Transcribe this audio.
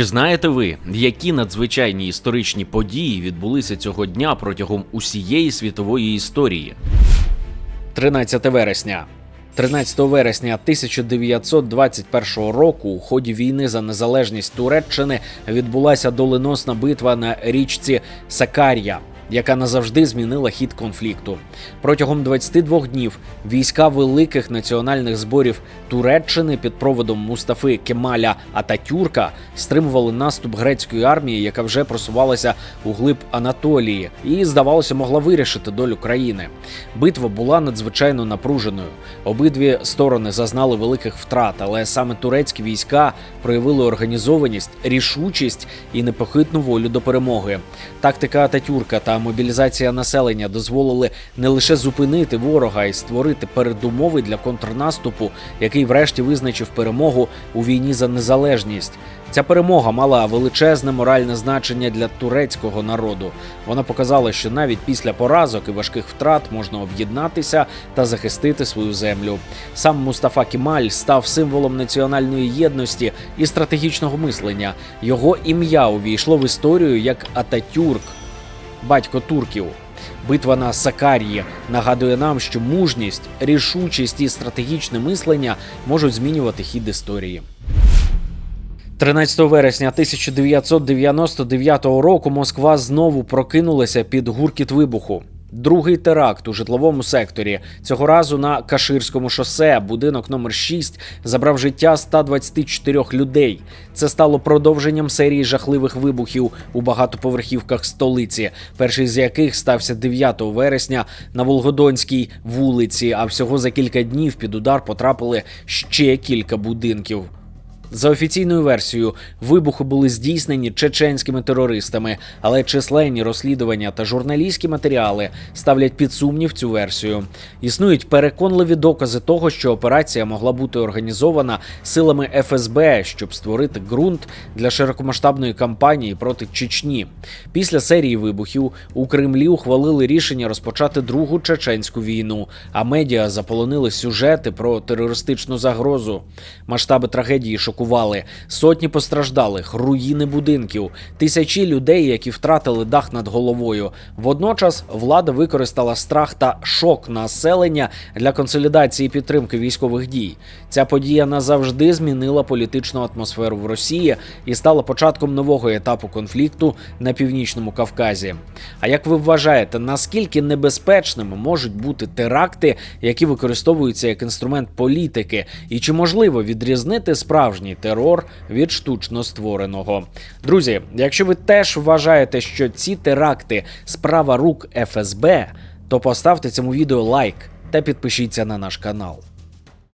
Чи знаєте ви, які надзвичайні історичні події відбулися цього дня протягом усієї світової історії? 13 вересня. 13 вересня 1921 року у ході війни за незалежність Туреччини відбулася доленосна битва на річці Сакарія, яка назавжди змінила хід конфлікту. Протягом 22 днів війська великих національних зборів Туреччини під проводом Мустафи Кемаля Ататюрка стримували наступ грецької армії, яка вже просувалася у глиб Анатолії, і, здавалося, могла вирішити долю країни. Битва була надзвичайно напруженою. Обидві сторони зазнали великих втрат, але саме турецькі війська проявили організованість, рішучість і непохитну волю до перемоги. Тактика Ататюрка та мобілізація населення дозволили не лише зупинити ворога і створити передумови для контрнаступу, який врешті визначив перемогу у війні за незалежність. Ця перемога мала величезне моральне значення для турецького народу. Вона показала, що навіть після поразок і важких втрат можна об'єднатися та захистити свою землю. Сам Мустафа Кемаль став символом національної єдності і стратегічного мислення. Його ім'я увійшло в історію як Ататюрк, батько турків. Битва на Сакарії нагадує нам, що мужність, рішучість і стратегічне мислення можуть змінювати хід історії. 13 вересня 1999 року Москва знову прокинулася під гуркіт вибуху. Другий теракт у житловому секторі цього разу на Каширському шосе. Будинок номер 6 забрав життя 124 людей. Це стало продовженням серії жахливих вибухів у багатоповерхівках столиці. Перший з яких стався 9 вересня на Волгодонській вулиці. А всього за кілька днів під удар потрапили ще кілька будинків. За офіційною версією, вибухи були здійснені чеченськими терористами, але численні розслідування та журналістські матеріали ставлять під сумнів цю версію. Існують переконливі докази того, що операція могла бути організована силами ФСБ, щоб створити ґрунт для широкомасштабної кампанії проти Чечні. Після серії вибухів у Кремлі ухвалили рішення розпочати другу чеченську війну, а медіа заполонили сюжети про терористичну загрозу. Масштаби трагедії шокували. Сотні постраждалих, руїни будинків, тисячі людей, які втратили дах над головою. Водночас влада використала страх та шок населення для консолідації підтримки військових дій. Ця подія назавжди змінила політичну атмосферу в Росії і стала початком нового етапу конфлікту на північному Кавказі. А як ви вважаєте, наскільки небезпечними можуть бути теракти, які використовуються як інструмент політики, і чи можливо відрізнити справжній терор від штучно створеного? Друзі, якщо ви теж вважаєте, що ці теракти справа рук ФСБ, то поставте цьому відео лайк та підпишіться на наш канал.